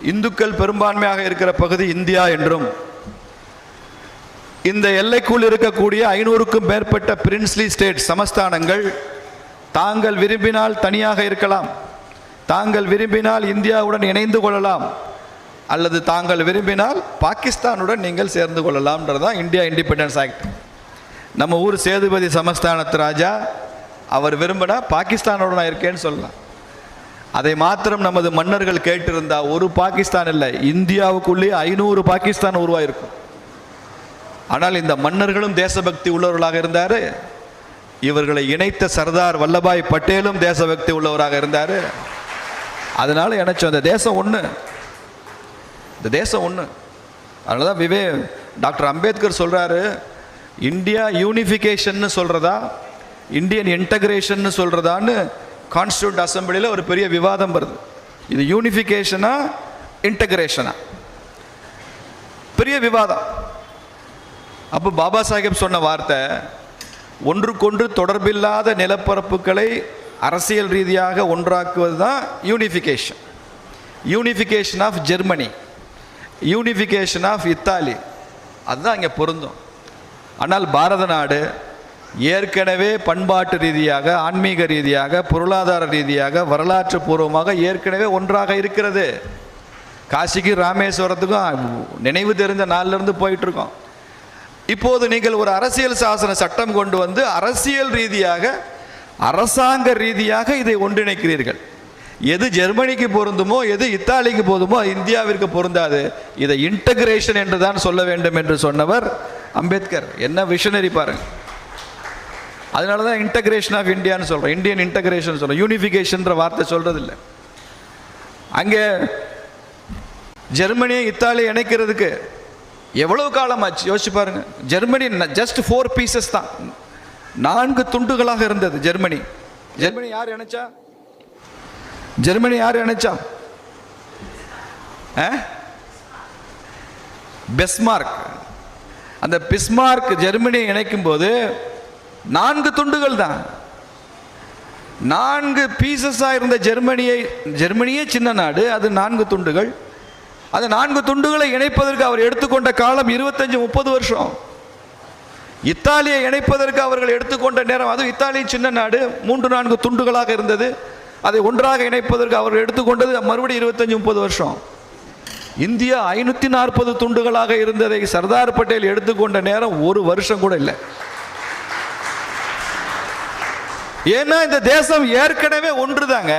இந்துக்கள் பெரும்பான்மையாக இருக்கிற பகுதி இந்தியா என்றும் இந்த எல்லைக்குள் இருக்கக்கூடிய ஐநூறுக்கும் மேற்பட்ட பிரின்ஸ்லி ஸ்டேட் சமஸ்தானங்கள் தாங்கள் விரும்பினால் தனியாக இருக்கலாம் தாங்கள் விரும்பினால் இந்தியாவுடன் இணைந்து கொள்ளலாம் அல்லது தாங்கள் விரும்பினால் பாகிஸ்தானுடன் நீங்கள் சேர்ந்து கொள்ளலாம்ன்றது தான் இந்தியா இண்டிபெண்டன்ஸ் ஆக்ட். நம்ம ஊர் சேதுபதி சமஸ்தானத்து ராஜா அவர் விரும்பினா பாகிஸ்தானோட நான் இருக்கேன்னு சொல்லலாம். அதை மாத்திரம் நமது மன்னர்கள் கேட்டிருந்தா ஒரு பாகிஸ்தான் இல்லை இந்தியாவுக்குள்ளே ஐநூறு பாகிஸ்தான் உருவாயிருக்கும். ஆனால் இந்த மன்னர்களும் தேசபக்தி உள்ளவர்களாக இருந்தார். இவர்களை இணைத்த சர்தார் வல்லபாய் பட்டேலும் தேசபக்தி உள்ளவராக இருந்தார். அதனால் நினைச்சோம் இந்த தேசம் ஒன்று இந்த தேசம் ஒன்று அதனால தான் விவே டாக்டர் அம்பேத்கர் சொல்கிறாரு இந்தியா யூனிஃபிகேஷன்னு சொல்கிறதா இந்தியன் இன்டகிரேஷன்னு சொல்கிறதான்னு கான்ஸ்டியூண்ட் அசம்பிளியில் ஒரு பெரிய விவாதம் வருது. இது யூனிஃபிகேஷனா இன்டகிரேஷனா பெரிய விவாதம். அப்போ பாபா சாஹேப் சொன்ன வார்த்தை ஒன்றுக்கொன்று தொடர்பில்லாத நிலப்பரப்புகளை அரசியல் ரீதியாக ஒன்றாக்குவது தான் unification unification of Germany unification of Italy அதுதான் இங்கே பொருந்தும். ஆனால் பாரத நாடு ஏற்கனவே பண்பாட்டு ரீதியாக ஆன்மீக ரீதியாக பொருளாதார ரீதியாக வரலாற்று பூர்வமாக ஏற்கனவே ஒன்றாக இருக்கிறது. காசிக்கு ராமேஸ்வரத்துக்கும் நினைவு தெரிந்த நாளிலிருந்து இருந்து இப்போது நீங்கள் ஒரு அரசியல் சாசன சட்டம் கொண்டு வந்து அரசியல் ரீதியாக அரசாங்க ரீதியாக இதை ஒன்றிணைக்கிறீர்கள். எது ஜெர்மனிக்கு பொருந்துமோ எது இத்தாலிக்கு போதுமோ இந்தியாவிற்கு பொருந்தாது. இதை இன்டகிரேஷன் என்று தான் சொல்ல வேண்டும் என்று சொன்னவர் அம்பேத்கர். என்ன விஷனரி பாருங்கள் அதனால தான் இன்டகிரேஷன் ஆஃப் இந்தியான்னு சொல்கிறோம் இந்தியன் இன்டகிரேஷன் சொல்கிறோம் யூனிஃபிகேஷன்ற வார்த்தை சொல்கிறது இல்லை அங்கே ஜெர்மனியை இத்தாலியை இணைக்கிறதுக்கு எவ்வளவு காலம் ஆச்சு? யோசிச்சு பாருங்க. ஜெர்மனி ஜஸ்ட் ஃபோர் பீசஸ் தான். நான்கு துண்டுகளாக இருந்தது ஜெர்மனி. ஜெர்மனி யார் இணைச்சா? ஜெர்மனி யார் இணைச்சா? பெஸ்மார்க். அந்த பிஸ்மார்க் ஜெர்மனியை இணைக்கும் போது நான்கு துண்டுகள் தான். நான்கு பீசஸாக இருந்த ஜெர்மனியை ஜெர்மனியே சின்ன நாடு அது நான்கு துண்டுகள். அந்த நான்கு துண்டுகளை இணைப்பதற்கு அவர் எடுத்துக்கொண்ட காலம் இருபத்தஞ்சு முப்பது வருஷம். இத்தாலியை இணைப்பதற்கு அவர்கள் எடுத்துக்கொண்ட நேரம் அதுவும் இத்தாலி சின்ன நாடு மூன்று நான்கு துண்டுகளாக இருந்தது. அதை ஒன்றாக இணைப்பதற்கு அவர்கள் எடுத்துக்கொண்டது மறுபடியும் இருபத்தஞ்சு முப்பது வருஷம். இந்தியா ஐநூற்றி நாற்பது துண்டுகளாக இருந்ததை சர்தார் பட்டேல் எடுத்துக்கொண்ட நேரம் ஒரு வருஷம் கூட இல்லை. ஏன்னா இந்த தேசம் ஏற்கனவே ஒன்றுதாங்க.